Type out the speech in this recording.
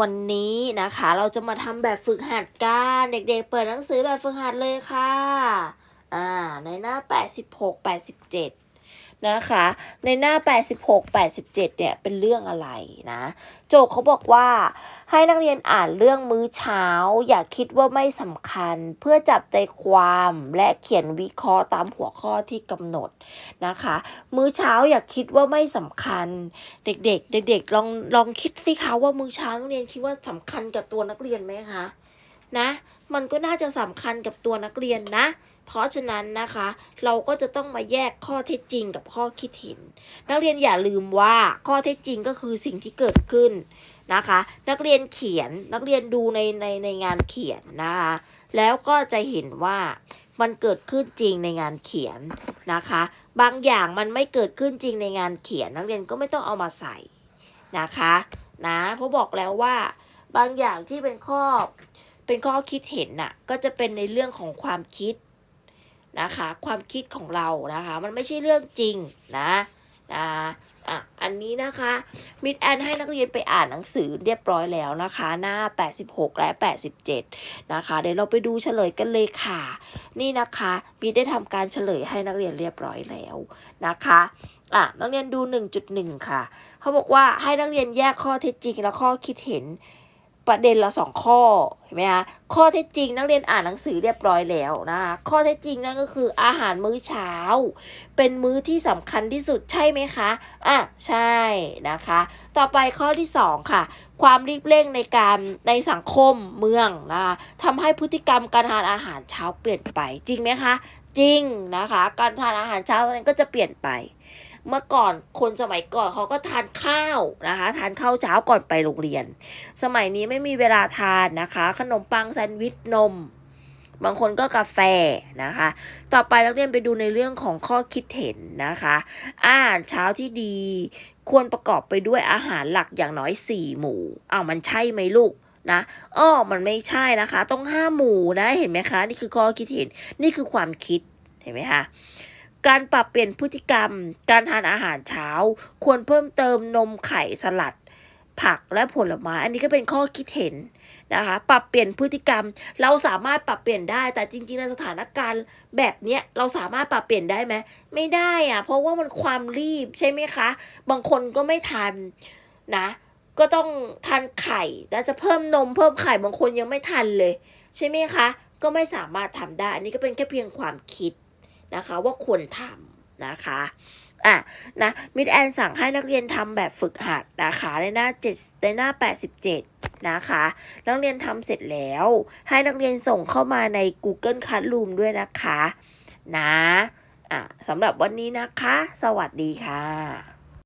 วันนี้นะคะเราจะมาทำแบบฝึกหัดกันเด็กๆ เปิดหนังสือแบบฝึกหัดเลยค่ะ อ่า ในหน้า 86 87 นะคะ ในหน้า 86 87 เนี่ย เป็นเรื่องอะไรนะ โจทย์เขาบอกว่า ให้นักเรียนอ่านเรื่องมื้อเช้า อย่าคิดว่าไม่สำคัญ เพื่อจับใจความและเขียนวิเคราะห์ตามหัวข้อที่กำหนดนะคะ มื้อเช้าอย่าคิดว่าไม่สำคัญ เด็ก ๆ เด็ก ๆ ลองลองคิดสิคะว่ามื้อเช้านักเรียนคิดว่าสำคัญกับตัวนักเรียนไหมคะนะ มันก็น่าจะสำคัญกับตัวนักเรียนนะ เพราะฉะนั้นนะคะ เราก็จะต้องมาแยกข้อเท็จจริงกับข้อคิดเห็น นักเรียนอย่าลืมว่าข้อเท็จจริงก็คือสิ่งที่เกิดขึ้นนะคะ นักเรียนเขียนนักเรียนดูในในในงานเขียนนะคะแล้วก็จะเห็นว่ามันเกิดขึ้นจริงในงานเขียนนะคะ บางอย่างมันไม่เกิดขึ้นจริงในงานเขียน นักเรียนก็ไม่ต้องเอามาใส่นะคะนะเพราะบอกแล้วว่า บางอย่างที่เป็นข้อเป็นข้อคิดเห็นน่ะก็จะเป็นในเรื่องของความคิด นะคะ ความคิดของเรานะคะ มันไม่ใช่เรื่องจริงนะนะอะอันนี้นะคะมิดแอนให้นักเรียนไปอ่านหนังสือเรียบร้อยแล้วนะคะ หน้า 86 และ 87 นะคะ เดี๋ยวเราไปดูเฉลยกันเลยค่ะ นี่นะคะมิดได้ทำการเฉลยให้นักเรียนเรียบร้อยแล้วนะคะอะนักเรียนดู 1.1 ค่ะ เขาบอกว่าให้นักเรียนแยกข้อเท็จจริงและข้อคิดเห็น ประเด็นละสองข้อเห็นไหมคะข้อเท็จจริงนักเรียนอ่านหนังสือเรียบร้อยแล้วนะคะข้อเท็จจริงนั่นก็คืออาหารมื้อเช้า เป็นมื้อที่สำคัญที่สุดใช่ไหมคะอะใช่นะคะ ต่อไปข้อที่สองค่ะ ความรีบเร่งในการในสังคมเมืองนะคะทำให้พฤติกรรมการทานอาหารเช้าเปลี่ยนไปจริงไหมคะจริงนะคะ การทานอาหารเช้านั้นก็จะเปลี่ยนไป เมื่อก่อนคนสมัยก่อนเขาก็ทานข้าวนะคะ ทานข้าวเช้าก่อนไปโรงเรียน สมัยนี้ไม่มีเวลาทานนะคะ ขนมปังแซนด์วิชนม บางคนก็กาแฟนะคะ ต่อไปนักเรียนไปดูในเรื่องของข้อคิดเห็นนะคะ อาหารเช้าที่ดี ควรประกอบไปด้วยอาหารหลักอย่างน้อย4หมู่อ้าวมันใช่ไหมลูกนะอ้อมันไม่ใช่นะคะ ต้องห้าหมู่นะ เห็นไหมคะ นี่คือข้อคิดเห็น นี่คือความคิด เห็นไหมคะ การปรับเปลี่ยนพฤติกรรม การทานอาหารเช้า ควรเพิ่มเติมนมไข่สลัด ผักและผลไม้ อันนี้ก็เป็นข้อคิดเห็นนะคะ ปรับเปลี่ยนพฤติกรรม เราสามารถปรับเปลี่ยนได้ แต่จริงๆในสถานการณ์แบบเนี้ยเราสามารถปรับเปลี่ยนได้ไหมไม่ได้อะเพราะว่ามันความรีบใช่ไหมคะ บางคนก็ไม่ทันนะ ก็ต้องทานไข่แล้วจะเพิ่มนมเพิ่มไข่บางคนยังไม่ทันเลย ใช่ไหมคะ ก็ไม่สามารถทำได้ อันนี้ก็เป็นแค่เพียงความคิด นะคะว่าควรทำนะคะอะนะมิดแอนสั่งให้นักเรียนทำแบบฝึกหัดนะคะในหน้า7ในหน้า 87 นะคะ นักเรียนทำเสร็จแล้ว ให้นักเรียนส่งเข้ามาใน Google Classroom ด้วยนะคะ นะอะสำหรับวันนี้นะคะ สวัสดีค่ะ